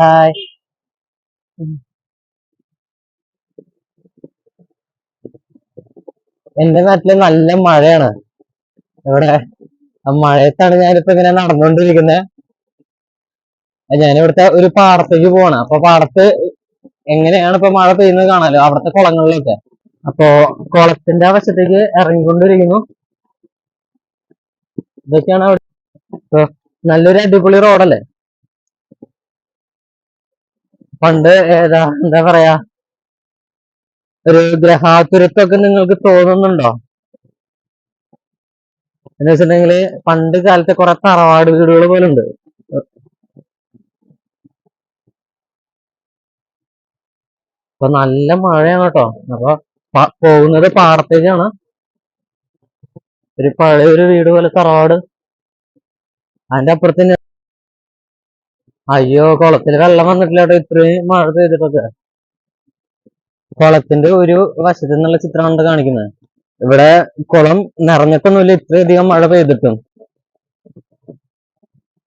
Hi എന്റെ നാട്ടിൽ നല്ല മഴയാണ്. ഇവിടെ മഴയത്താണ് ഞാനിപ്പോ ഇങ്ങനെ നടന്നുകൊണ്ടിരിക്കുന്നത് ഞാനിവിടുത്തെ ഒരു പാടത്തേക്ക് പോവാണ്. അപ്പൊ പാടത്ത് എങ്ങനെയാണ് ഇപ്പൊ മഴ പെയ്യുന്നത് കാണാലോ? അവിടുത്തെ കുളങ്ങളിലൊക്കെ. അപ്പോ കുളത്തിന്റെ ആ വശത്തേക്ക് ഇറങ്ങിക്കൊണ്ടിരിക്കുന്നു. ഇതൊക്കെയാണ് അവിടെ. നല്ലൊരു അടിപൊളി റോഡല്ലേ? പണ്ട് ഏതാ എന്താ പറയാ ഒരു ഗ്രഹാതുരത്വമൊക്കെ നിങ്ങൾക്ക് തോന്നുന്നുണ്ടോ? എന്ന് വെച്ചിട്ടുണ്ടെങ്കിൽ പണ്ട് കാലത്തെ കുറെ തറവാട് വീടുകൾ പോലെ ഉണ്ട് അപ്പൊ നല്ല മഴയാണ് കേട്ടോ. അപ്പൊ പോകുന്നത് പാടത്തേക്കാണ്. ഒരു പഴയ ഒരു വീട് പോലെ തറവാട്. അതിന്റെ അപ്പുറത്തിന് അയ്യോ കുളത്തിൽ വെള്ളം വന്നിട്ടില്ല കേട്ടോ ഇത്രയും മഴ പെയ്തിട്ടൊക്കെ. കുളത്തിന്റെ ഒരു വശത്തു നിന്നുള്ള ചിത്രമാണ് കാണിക്കുന്നത്? ഇവിടെ കുളം നിറഞ്ഞിട്ടൊന്നുമില്ല ഇത്രയധികം മഴ പെയ്തിട്ടും.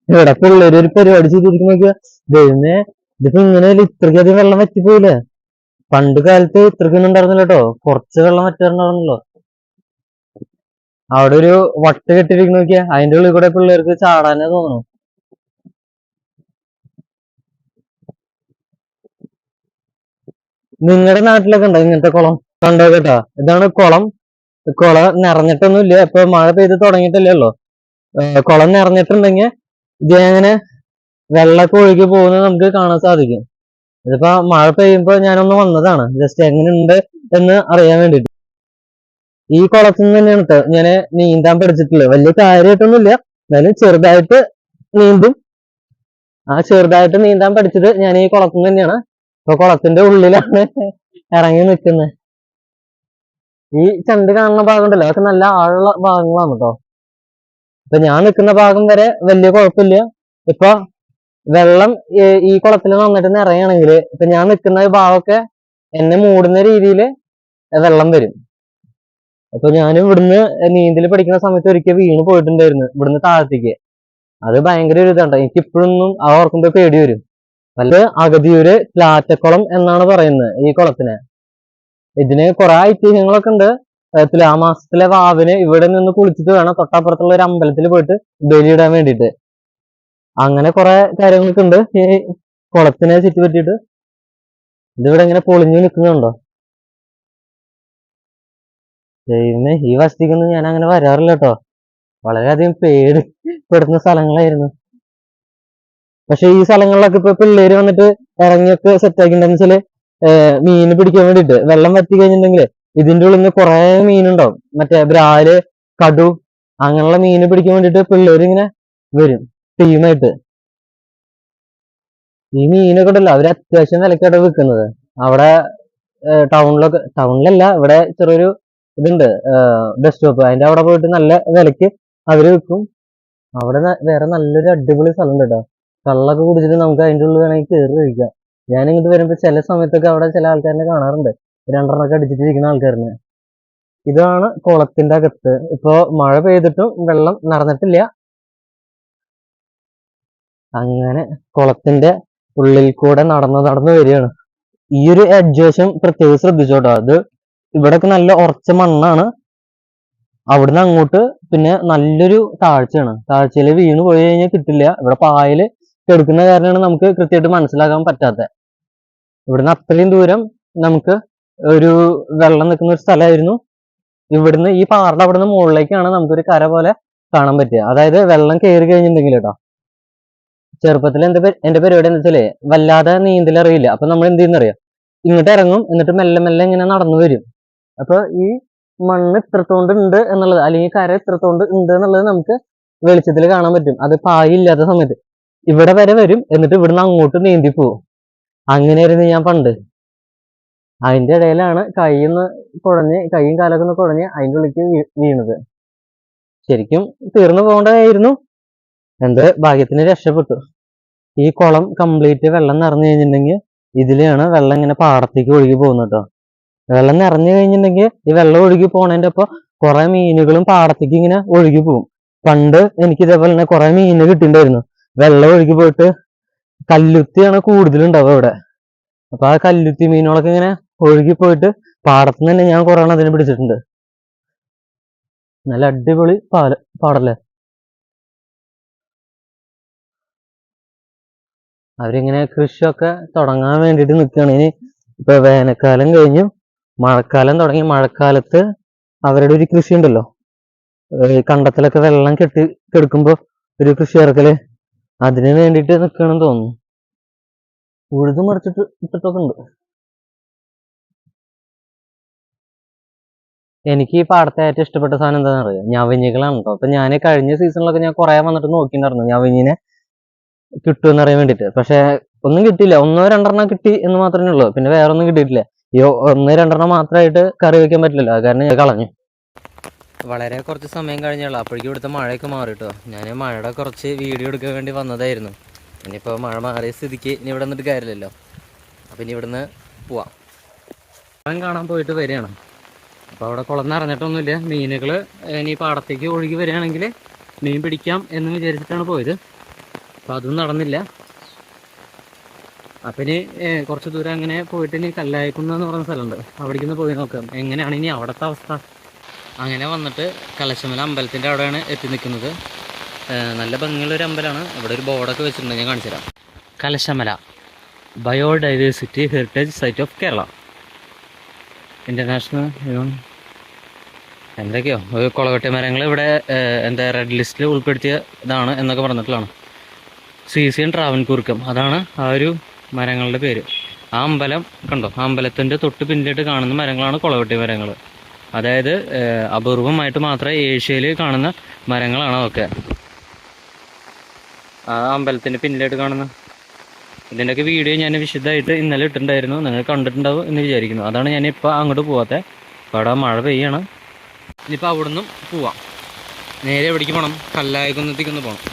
ഇവിടെ പിള്ളേര് ഒരു പരിപാടി ചെയ്തിരിക്കുന്ന ദൈവമേ ഇതിപ്പോ ഇങ്ങനെ ഇത്രയ്ക്കധികം വെള്ളം വറ്റിപ്പോയില്ലേ? പണ്ട് കാലത്ത് ഇത്രയ്ക്കൊന്നും ഉണ്ടായിരുന്നില്ല കേട്ടോ കുറച്ച് വെള്ളം വറ്റാറുണ്ടായിരുന്നല്ലോ അവിടെ ഒരു വട്ട് കെട്ടിരിക്കുന്ന നോക്കിയാ. അതിന്റെ ഉള്ളിൽ കൂടെ പിള്ളേർക്ക് ചാടാനേ തോന്നുന്നു. നിങ്ങളുടെ നാട്ടിലൊക്കെ ഉണ്ടോ ഇങ്ങനത്തെ കുളം? കണ്ടോ കേട്ടോ? ഇതാണ് കുളം. കുളം നിറഞ്ഞിട്ടൊന്നുമില്ല. ഇപ്പൊ മഴ പെയ്ത് തുടങ്ങിയിട്ടല്ലേ ഉള്ളു. കുളം നിറഞ്ഞിട്ടുണ്ടെങ്കിൽ ഇത് അങ്ങനെ വെള്ളമൊക്കെ ഒഴുകി പോകുന്നത് നമുക്ക് കാണാൻ സാധിക്കും. ഇതിപ്പോ മഴ പെയ്യുമ്പോ ഞാനൊന്ന് വന്നതാണ്. ജസ്റ്റ് എങ്ങനെയുണ്ട് എന്ന് അറിയാൻ വേണ്ടിട്ട്. ഈ കുളത്തിൽ നിന്ന് തന്നെയാണ് കേട്ടോ ഞാൻ നീന്താൻ പഠിച്ചിട്ടില്ല വലിയ കാര്യമായിട്ടൊന്നുമില്ല. എന്നാലും ചെറുതായിട്ട് നീന്തും. ആ ചെറുതായിട്ട് നീന്താൻ പഠിച്ചത് ഞാൻ ഈ കുളത്തിൽ തന്നെയാണ്. ഇപ്പൊ കുളത്തിന്റെ ഉള്ളിലാണ് ഇറങ്ങി നിൽക്കുന്നത് ഈ ചണ്ട് കാണുന്ന ഭാഗം ഉണ്ടല്ലോ അതൊക്കെ നല്ല ആഴുള്ള ഭാഗങ്ങളാണ് കേട്ടോ ഇപ്പൊ ഞാൻ നിൽക്കുന്ന ഭാഗം വരെ വലിയ കുഴപ്പമില്ല. ഇപ്പൊ വെള്ളം ഈ- കുളത്തിൽ നന്നിട്ട് നിറയുകയാണെങ്കിൽ ഇപ്പൊ ഞാൻ നിൽക്കുന്ന ഭാഗമൊക്കെ എന്നെ മൂടുന്ന രീതിയിൽ വെള്ളം വരും. അപ്പൊ ഞാൻ ഇവിടുന്ന് നീന്തൽ പഠിക്കുന്ന സമയത്ത് ഒരിക്കൽ വീണ് പോയിട്ടുണ്ടായിരുന്നു ഇവിടുന്ന് താഴത്തേക്ക്. അത് ഭയങ്കര ഒരു ഇതാണ് എനിക്കിപ്പോഴൊന്നും ആ ഓർക്കുമ്പോ പേടി വരും. അത് അഗതിയൂര് പ്ലാറ്റക്കുളം എന്നാണ് പറയുന്നത് ഈ കുളത്തിനെ. ഇതിന് കുറെ ഐതിഹ്യങ്ങളൊക്കെ ഉണ്ട്. തുലാമാസത്തിലെ വാവിന് ഇവിടെ നിന്ന് കുളിച്ചിട്ട് വേണം തൊട്ടപ്പുറത്തുള്ള ഒരു അമ്പലത്തിൽ പോയിട്ട് ബലിയിടാൻ വേണ്ടിയിട്ട്. അങ്ങനെ കുറെ കാര്യങ്ങളൊക്കെ ഉണ്ട്. ഈ കുളത്തിനെ ചുറ്റിപ്പറ്റിയിട്ട്. ഇതിവിടെ ഇങ്ങനെ പൊളിഞ്ഞു നിൽക്കുന്നുണ്ടോ? ദൈവമേ ഈ വസ്തിക്കൊന്നും ഞാൻ അങ്ങനെ വരാറില്ല കേട്ടോ. വളരെയധികം പേടിപ്പെടുന്ന സ്ഥലങ്ങളായിരുന്നു. പക്ഷെ ഈ സ്ഥലങ്ങളിലൊക്കെ ഇപ്പൊ പിള്ളേര് വന്നിട്ട് ഇറങ്ങിയൊക്കെ സെറ്റ് വെച്ചാൽ മീൻ പിടിക്കാൻ വേണ്ടിട്ട് വെള്ളം വറ്റി കഴിഞ്ഞിട്ടുണ്ടെങ്കിൽ ഇതിന്റെ ഉള്ളിൽ നിന്ന് കുറെ മീനുണ്ടാവും. മറ്റേ ബ്രാൽ കടു അങ്ങനെയുള്ള മീൻ പിടിക്കാൻ വേണ്ടിട്ട് പിള്ളേര് ഇങ്ങനെ വരും ടീമായിട്ട്. ഈ മീനൊക്കെ ഉണ്ടല്ലോ അവർ അത്യാവശ്യം വിലക്കാണ് വിൽക്കുന്നത്. അവിടെ ടൗണിലൊക്കെ ടൗണിലല്ല ഇവിടെ ചെറിയൊരു ഇതുണ്ട് ബസ് സ്റ്റോപ്പ് അതിന്റെ അവിടെ പോയിട്ട് നല്ല വിലക്ക് അവർ വിൽക്കും. അവിടെ വേറെ നല്ലൊരു അടിപൊളി സ്ഥലം ഉണ്ട് കേട്ടോ കള്ളൊക്കെ കുടിച്ചിട്ട് നമുക്ക് അതിന്റെ ഉള്ളിൽ വേണമെങ്കിൽ കയറി കഴിക്കാം. ഞാൻ ഇങ്ങോട്ട് വരുമ്പോൾ ചില സമയത്തൊക്കെ അവിടെ ചില ആൾക്കാരെ കാണാറുണ്ട്. രണ്ടെണ്ണമൊക്കെ അടിച്ചിട്ട് ഇരിക്കുന്ന ആൾക്കാരനെ. ഇതാണ് കുളത്തിന്റെ അകത്ത്. ഇപ്പോൾ മഴ പെയ്തിട്ടും വെള്ളം നടന്നിട്ടില്ല. അങ്ങനെ കുളത്തിന്റെ ഉള്ളിൽ കൂടെ നടന്ന് നടന്ന് വരികയാണ്. ഈ ഒരു എഡ്ജ് പ്രത്യേകം ശ്രദ്ധിച്ചോട്ടോ. അത് ഇവിടൊക്കെ നല്ല ഉറച്ച മണ്ണാണ്. അവിടുന്ന് അങ്ങോട്ട് പിന്നെ നല്ലൊരു താഴ്ചയാണ്. താഴ്ചയിൽ വീണ് പോയി കഴിഞ്ഞാൽ കിട്ടില്ല. ഇവിടെ പായൽ കെടുക്കുന്ന കാരണമാണ് നമുക്ക് കൃത്യമായിട്ട് മനസ്സിലാക്കാൻ പറ്റാത്തത്. ഇവിടുന്ന് അത്രയും ദൂരം നമുക്ക് ഒരു വെള്ളം നിൽക്കുന്ന ഒരു സ്ഥലമായിരുന്നു. ഇവിടുന്ന് ഈ പാറയുടെ അവിടുന്ന് മുകളിലേക്കാണ് നമുക്കൊരു കര പോലെ കാണാൻ പറ്റുക. അതായത് വെള്ളം കയറി കഴിഞ്ഞിട്ടുണ്ടെങ്കിൽ കേട്ടോ. ചെറുപ്പത്തിൽ എന്റെ എന്റെ പരിപാടി എന്താ വെച്ചാലേ വല്ലാതെ നീന്തൽ അറിയില്ല. അപ്പൊ നമ്മൾ എന്ത് ചെയ്യുന്നറിയാം? ഇങ്ങോട്ട് ഇറങ്ങും എന്നിട്ട് മെല്ലെ മെല്ലെ ഇങ്ങനെ നടന്നു വരും. അപ്പൊ ഈ മണ്ണ് ഇത്രത്തോണ്ട് ഉണ്ട് എന്നുള്ളത് അല്ലെങ്കിൽ കര ഇത്രത്തോണ്ട് ഉണ്ട് എന്നുള്ളത് നമുക്ക് വെളിച്ചത്തിൽ കാണാൻ പറ്റും. അത് പായില്ലാത്ത സമയത്ത്. ഇവിടെ വരെ വരും. എന്നിട്ട് ഇവിടുന്ന് അങ്ങോട്ട് നീന്തി പോവും. അങ്ങനെയായിരുന്നു ഞാൻ പണ്ട്. അതിന്റെ ഇടയിലാണ് കൈന്ന് കുഴഞ്ഞ് കൈയും കാലൊക്കെ ഒന്ന് കുഴഞ്ഞ് അതിന്റെ ഉള്ളിക്ക് വീണത്. ശരിക്കും തീർന്നു പോകേണ്ടതായിരുന്നു. എന്ത്? ഭാഗ്യത്തിന് രക്ഷപ്പെട്ടു. ഈ കുളം കംപ്ലീറ്റ് വെള്ളം നിറഞ്ഞു കഴിഞ്ഞിട്ടുണ്ടെങ്കിൽ ഇതിലാണ് വെള്ളം ഇങ്ങനെ പാടത്തേക്ക് ഒഴുകി പോകുന്നത് കേട്ടോ. വെള്ളം നിറഞ്ഞു കഴിഞ്ഞിട്ടുണ്ടെങ്കിൽ ഈ വെള്ളം ഒഴുകി പോണതിന്റെ ഒപ്പം കുറെ മീനുകളും പാടത്തേക്ക് ഇങ്ങനെ ഒഴുകി പോകും പണ്ട് എനിക്ക് ഇതേപോലെ തന്നെ കുറെ മീന് കിട്ടിണ്ടായിരുന്നു വെള്ളം ഒഴുകി പോയിട്ട് കല്ലുത്തിയാണ് കൂടുതലുണ്ടാവുക ഇവിടെ അപ്പൊ ആ കല്ലുത്തി മീനുകളൊക്കെ ഇങ്ങനെ ഒഴുകി പോയിട്ട് പാടത്തുനിന്ന് തന്നെ ഞാൻ കുറെ അതിനെ പിടിച്ചിട്ടുണ്ട്. നല്ല അടിപൊളി പാല പാടല്ലേ? അവരിങ്ങനെ കൃഷിയൊക്കെ തുടങ്ങാൻ വേണ്ടിയിട്ട് നിൽക്കുകയാണ് ഇനി ഇപ്പൊ വേനൽക്കാലം കഴിഞ്ഞു. മഴക്കാലം തുടങ്ങി. മഴക്കാലത്ത് അവരുടെ ഒരു കൃഷി ഉണ്ടല്ലോ കണ്ടത്തിലൊക്കെ വെള്ളം കെട്ടി കെടുക്കുമ്പോ ഒരു കൃഷി ഇറക്കൽ അതിന് വേണ്ടിട്ട് നിക്കണം തോന്നുന്നു. ഉഴുത് മറിച്ചിട്ട് ഇട്ടിട്ടൊക്കെ ഉണ്ട്. എനിക്ക് ഈ പാടത്തെ ഏറ്റവും ഇഷ്ടപ്പെട്ട സാധനം എന്താണെന്ന് അറിയാം? ഞവഞ്ഞികളാണ് കേട്ടോ അപ്പൊ ഞാൻ കഴിഞ്ഞ സീസണിലൊക്കെ ഞാൻ കുറെ വന്നിട്ട് നോക്കിയിട്ടുണ്ടായിരുന്നു ഞവഞ്ഞിനെ കിട്ടുമെന്ന് അറിയാൻ വേണ്ടിട്ട്. പക്ഷെ ഒന്നും കിട്ടിയില്ല. ഒന്നോ രണ്ടെണ്ണം കിട്ടി എന്ന് മാത്രമേ ഉള്ളൂ. പിന്നെ വേറെ ഒന്നും കിട്ടിയിട്ടില്ല. ഈ ഒന്നോ രണ്ടെണ്ണം മാത്രമായിട്ട് കറി വെക്കാൻ പറ്റില്ലല്ലോ. കാരണം ഞാൻ കളഞ്ഞു. വളരെ കുറച്ച് സമയം കഴിഞ്ഞുള്ളൂ. അപ്പോഴേക്കും ഇവിടുത്തെ മഴയൊക്കെ മാറി കേട്ടോ ഞാൻ മഴയുടെ കുറച്ച് വീഡിയോ എടുക്കാൻ വേണ്ടി വന്നതായിരുന്നു. ഇനിയിപ്പോൾ മഴ മാറിയ സ്ഥിതിക്ക് ഇനി ഇവിടെ നിന്നിട്ട് കാര്യമില്ലല്ലോ. അപ്പം ഇനി ഇവിടുന്ന് പോവാം. മഴ കാണാൻ പോയിട്ട് വരികയാണ്. അപ്പോൾ അവിടെ കുളം നിറഞ്ഞിട്ടൊന്നുമില്ല. മീനുകൾ ഇനി പാടത്തേക്ക് ഒഴുകി വരികയാണെങ്കിൽ മീൻ പിടിക്കാം എന്ന് വിചാരിച്ചിട്ടാണ് പോയത്. അപ്പോൾ അതും നടന്നില്ല. അപ്പം ഇനി കുറച്ച് ദൂരം അങ്ങനെ പോയിട്ട് ഇനി കല്ലായിക്കുന്ന എന്ന് സ്ഥലമുണ്ട്. അവിടേക്ക് പോയി നോക്കാം. എങ്ങനെയാണ് ഇനി അവിടുത്തെ അവസ്ഥ? അങ്ങനെ വന്നിട്ട് കലശമല അമ്പലത്തിന്റെ അവിടെയാണ് എത്തി നിൽക്കുന്നത്. നല്ല ഭംഗിയുള്ള ഒരു അമ്പലമാണ്. ഇവിടെ ഒരു ബോർഡൊക്കെ വെച്ചിട്ടുണ്ട്. ഞാൻ കാണിച്ചു തരാം. Kalasamala. Biodiversity heritage site of Kerala. International എന്തൊക്കെയോ? കുളകട്ടി മരങ്ങൾ ഇവിടെ എന്താ റെഡ് ലിസ്റ്റിൽ ഉൾപ്പെടുത്തിയ ഇതാണ് എന്നൊക്കെ പറഞ്ഞിട്ടുള്ളതാണ്. സി സി എൻ ട്രാവൻകൂർക്കം. അതാണ് ആ ഒരു മരങ്ങളുടെ പേര്. ആ അമ്പലം കണ്ടോ? ആ അമ്പലത്തിന്റെ തൊട്ട് പിന്നിലിട്ട് കാണുന്ന മരങ്ങളാണ് കുളവട്ടി മരങ്ങൾ. അതായത് അപൂർവമായിട്ട് മാത്രമേ ഏഷ്യയിൽ കാണുന്ന മരങ്ങളാണ് അതൊക്കെ? ആ അമ്പലത്തിന്റെ പിന്നിലായിട്ട് കാണുന്ന. ഇതിന്റെയൊക്കെ വീഡിയോ ഞാൻ വിശദമായിട്ട് ഇന്നലെ ഇട്ടിട്ടുണ്ടായിരുന്നു. നിങ്ങൾ കണ്ടിട്ടുണ്ടാവും എന്ന് വിചാരിക്കുന്നു. അതാണ് ഞാൻ ഇപ്പോൾ അങ്ങോട്ട് അപ്പോൾ അവിടെ മഴ പെയ്യാണ്. ഇനിയിപ്പോൾ നിന്നും പോവാം. നേരെ എവിടേക്ക് പോകണം കല്ലായകുന്നത്തേക്കൊന്ന് പോകണം